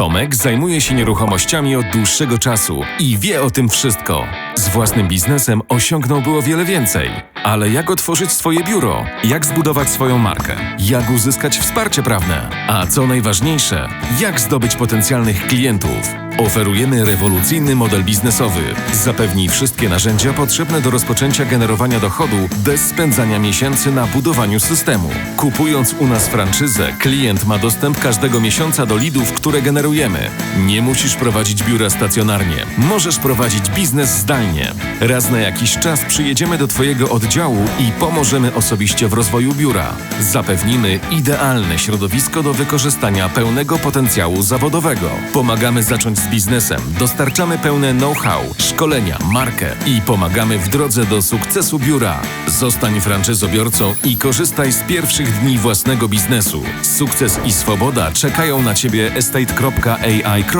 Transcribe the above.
Tomek zajmuje się nieruchomościami od dłuższego czasu i wie o tym wszystko. Z własnym biznesem osiągnął o wiele więcej. Ale jak otworzyć swoje biuro? Jak zbudować swoją markę? Jak uzyskać wsparcie prawne? A co najważniejsze, jak zdobyć potencjalnych klientów? Oferujemy rewolucyjny model biznesowy. Zapewnij wszystkie narzędzia potrzebne do rozpoczęcia generowania dochodu bez spędzania miesięcy na budowaniu systemu. Kupując u nas franczyzę, klient ma dostęp każdego miesiąca do lidów, które generujemy. Nie musisz prowadzić biura stacjonarnie. Możesz prowadzić biznes zdalnie. Raz na jakiś czas przyjedziemy do Twojego oddziału i pomożemy osobiście w rozwoju biura. Zapewnimy idealne środowisko do wykorzystania pełnego potencjału zawodowego. Pomagamy zacząć z biznesem, dostarczamy pełne know-how, szkolenia, markę i pomagamy w drodze do sukcesu biura. Zostań franczyzobiorcą i korzystaj z pierwszych dni własnego biznesu. Sukces i swoboda czekają na Ciebie estate.ai.pl